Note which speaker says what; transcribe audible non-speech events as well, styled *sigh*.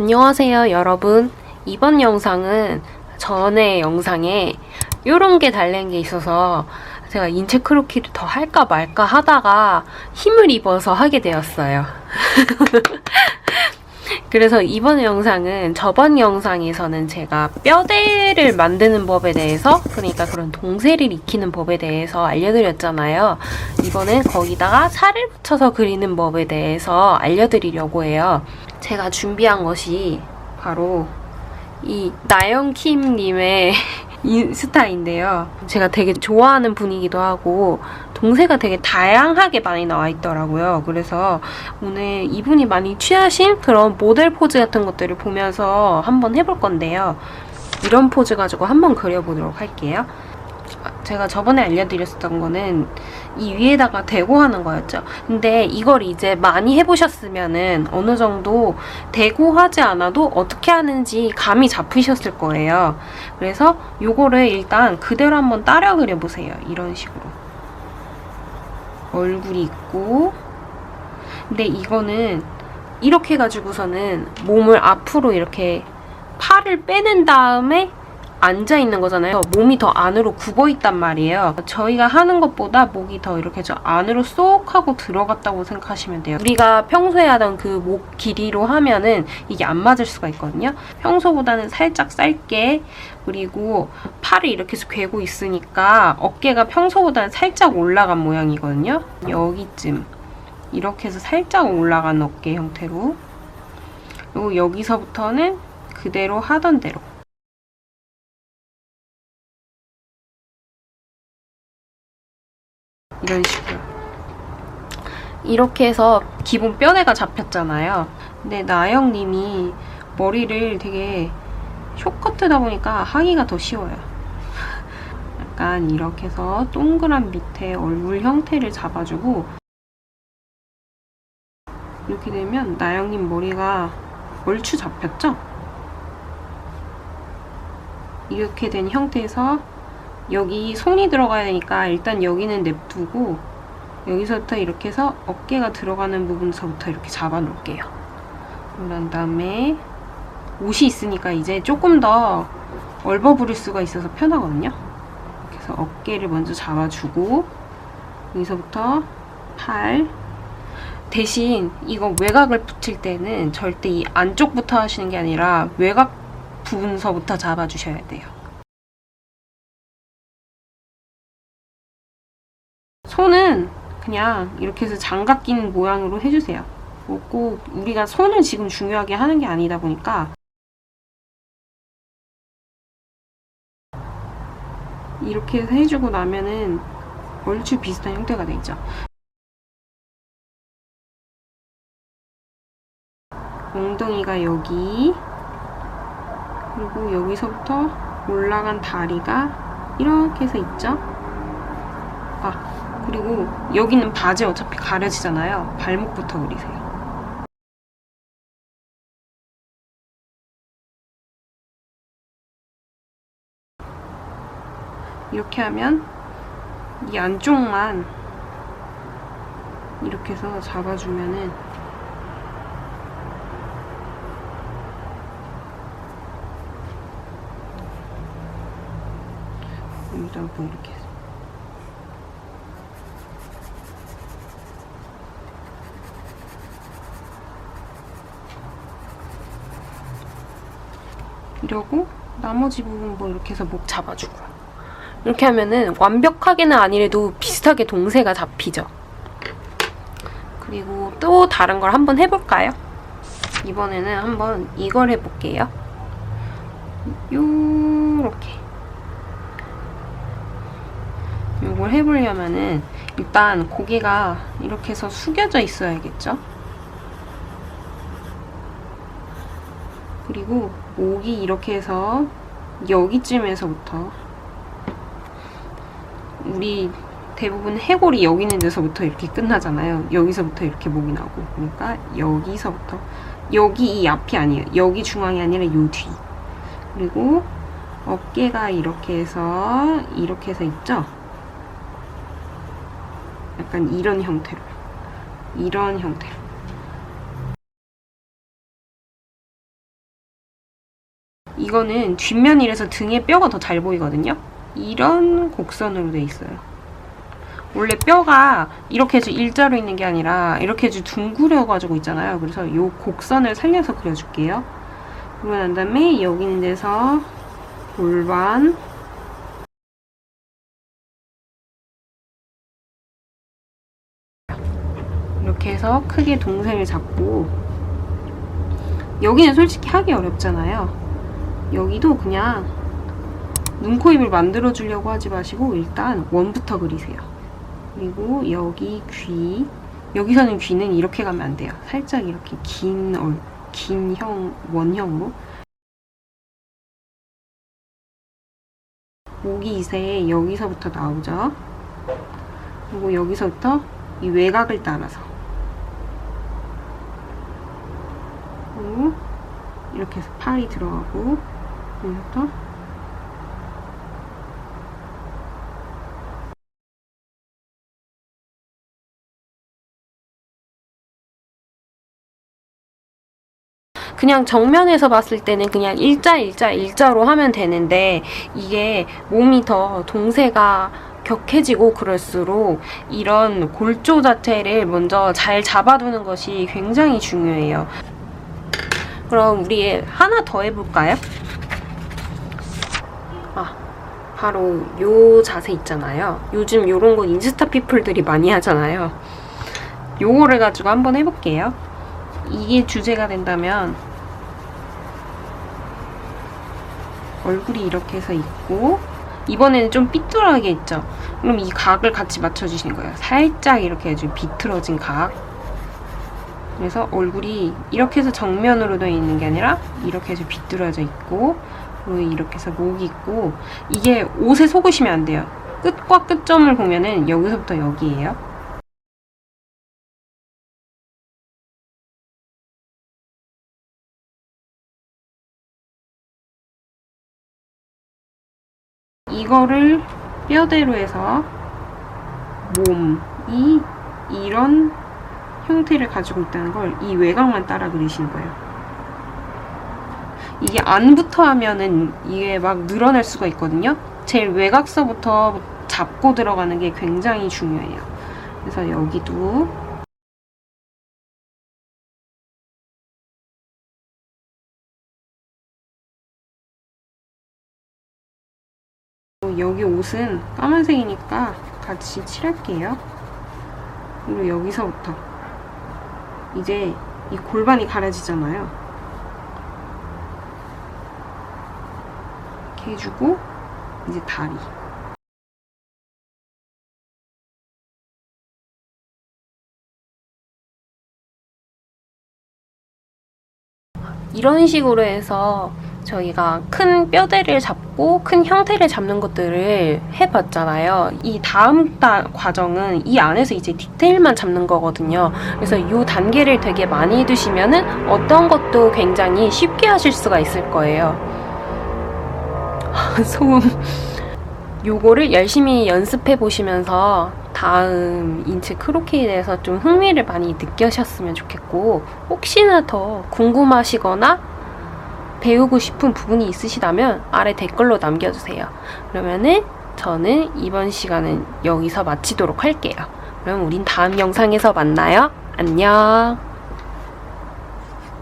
Speaker 1: 안녕하세요 여러분. 이번 영상은 전에 영상에 이런 게 달린 게 있어서 제가 인체 크로키를 더 할까 말까 하다가 힘을 입어서 하게 되었어요. *laughs* 그래서 이번 영상은 저번 영상에서는 제가 뼈대를 만드는 법에 대해서 그러니까 그런 동세를 익히는 법에 대해서 알려드렸잖아요. 이번엔 거기다가 살을 붙여서 그리는 법에 대해서 알려드리려고 해요 제가 준비한 것이 바로 이 나영킴님의 *laughs* 인스타인데요. 제가 되게 좋아하는 분이기도 하고 동세가 되게 다양하게 많이 나와 있더라고요. 그래서 오늘 이분이 많이 취하신 그런 모델 포즈 같은 것들을 보면서 한번 해볼 건데요. 이런 포즈 가지고 한번 그려보도록 할게요. 제가 저번에 알려드렸었던 거는 이 위에다가 대고 하는 거였죠. 근데 이걸 이제 많이 해보셨으면은 어느 정도 대고 하지 않아도 어떻게 하는지 감이 잡히셨을 거예요. 그래서 요거를 일단 그대로 한번 따라 그려보세요. 이런 식으로. 얼굴이 있고. 근데 이거는 이렇게 가지고서는 몸을 앞으로 이렇게 팔을 빼낸 다음에 앉아 있는 거잖아요. 몸이 더 안으로 굽어 있단 말이에요. 저희가 하는 것보다 목이 더 이렇게 저 안으로 쏙 하고 들어갔다고 생각하시면 돼요. 우리가 평소에 하던 그 목 길이로 하면은 이게 안 맞을 수가 있거든요. 평소보다는 살짝 짧게 그리고 팔을 이렇게 해서 괴고 있으니까 어깨가 평소보다는 살짝 올라간 모양이거든요. 여기쯤 이렇게 해서 살짝 올라간 어깨 형태로 그리고 여기서부터는 그대로 하던 대로 이런 식으로. 이렇게 해서 기본 뼈대가 잡혔잖아요. 근데 나영님이 머리를 되게 쇼커트다 보니까 하기가 더 쉬워요. *laughs* 약간 이렇게 해서 동그란 밑에 얼굴 형태를 잡아주고 이렇게 되면 나영님 머리가 얼추 잡혔죠? 이렇게 된 형태에서 여기 손이 들어가야 되니까 일단 여기는 냅두고 여기서부터 이렇게 해서 어깨가 들어가는 부분서부터 이렇게 잡아 놓을게요. 그런 다음에 옷이 있으니까 이제 조금 더 얼버무릴 수가 있어서 편하거든요. 그래서 어깨를 먼저 잡아주고 여기서부터 팔 대신 이거 외곽을 붙일 때는 절대 이 안쪽부터 하시는 게 아니라 외곽 부분서부터 잡아주셔야 돼요. 그냥 이렇게 해서 장갑 낀 모양으로 해주세요. 뭐꼭 우리가 손을 지금 중요하게 하는 게 아니다 보니까 이렇게 해서 해주고 나면은 얼추 비슷한 형태가 되죠. 엉덩이가 여기 그리고 여기서부터 올라간 다리가 이렇게 해서 있죠. 아 그리고 여기는 바지 어차피 가려지잖아요. 발목부터 그리세요. 이렇게 하면 이 안쪽만 이렇게 해서 잡아주면은 여기다 뭐 이렇게 이러고 나머지 부분 뭐 이렇게 해서 목 잡아주고요. 이렇게 하면은 완벽하게는 아니래도 비슷하게 동세가 잡히죠. 그리고 또 다른 걸 한번 해볼까요? 이번에는 한번 이걸 해볼게요. 요렇게. 이걸 해보려면은 일단 고개가 이렇게 해서 숙여져 있어야겠죠? 그리고 목이 이렇게 해서 여기쯤에서부터 우리 대부분 해골이 여기 있는 데서부터 이렇게 끝나잖아요. 여기서부터 이렇게 목이 나고 그러니까 여기서부터 여기 이 앞이 아니에요. 여기 중앙이 아니라 요 뒤. 그리고 어깨가 이렇게 해서 이렇게 해서 있죠? 약간 이런 형태로 이런 형태로 이거는 뒷면이라서 등에 뼈가 더 잘 보이거든요. 이런 곡선으로 돼 있어요. 원래 뼈가 이렇게 해서 일자로 있는 게 아니라 이렇게 해서 둥그려 가지고 있잖아요. 그래서 이 곡선을 살려서 그려줄게요. 그러고 난 다음에 여기 있는 데서 골반 이렇게 해서 크게 동생을 잡고 여기는 솔직히 하기 어렵잖아요. 여기도 그냥 눈, 코, 입을 만들어 주려고 하지 마시고 일단 원부터 그리세요. 그리고 여기 귀 여기서는 귀는 이렇게 가면 안 돼요. 살짝 이렇게 긴 얼, 긴 형, 원형으로 목이 이제 여기서부터 나오죠. 그리고 여기서부터 이 외곽을 따라서 그리고 이렇게 해서 팔이 들어가고 여기부터 그냥 정면에서 봤을 때는 그냥 일자 일자 일자로 하면 되는데 이게 몸이 더 동세가 격해지고 그럴수록 이런 골조 자체를 먼저 잘 잡아두는 것이 굉장히 중요해요. 그럼 우리 하나 더 해볼까요? 아, 바로 요 자세 있잖아요. 요즘 요런 거 인스타 피플들이 많이 하잖아요. 요거를 가지고 한번 해볼게요. 이게 주제가 된다면 얼굴이 이렇게 해서 있고 이번에는 좀 삐뚤하게 있죠. 그럼 이 각을 같이 맞춰주시는 거예요. 살짝 이렇게 아주 비틀어진 각. 그래서 얼굴이 이렇게 해서 정면으로 되어 있는 게 아니라 이렇게 해서 비뚤어져 있고 이렇게 해서 목이 있고 이게 옷에 속으시면 안 돼요. 끝과 끝점을 보면은 여기서부터 여기예요. 이거를 뼈대로 해서 몸이 이런 형태를 가지고 있다는 걸 이 외곽만 따라 그리시는 거예요. 이게 안부터 하면은 이게 막 늘어날 수가 있거든요. 제일 외곽서부터 잡고 들어가는 게 굉장히 중요해요. 그래서 여기도 여기 옷은 까만색이니까 같이 칠할게요. 그리고 여기서부터 이제 이 골반이 가려지잖아요. 이렇게 해주고 이제 다리. 이런 식으로 해서 저희가 큰 뼈대를 잡고 큰 형태를 잡는 것들을 해봤잖아요. 이 다음 다 과정은 이 안에서 이제 디테일만 잡는 거거든요. 그래서 이 단계를 되게 많이 두시면은 어떤 것도 굉장히 쉽게 하실 수가 있을 거예요. *laughs* 소음. 요거를 열심히 연습해 보시면서 다음 인체 크로키에 대해서 좀 흥미를 많이 느끼셨으면 좋겠고 혹시나 더 궁금하시거나 배우고 싶은 부분이 있으시다면 아래 댓글로 남겨주세요. 그러면은 저는 이번 시간은 여기서 마치도록 할게요. 그럼 우린 다음 영상에서 만나요. 안녕.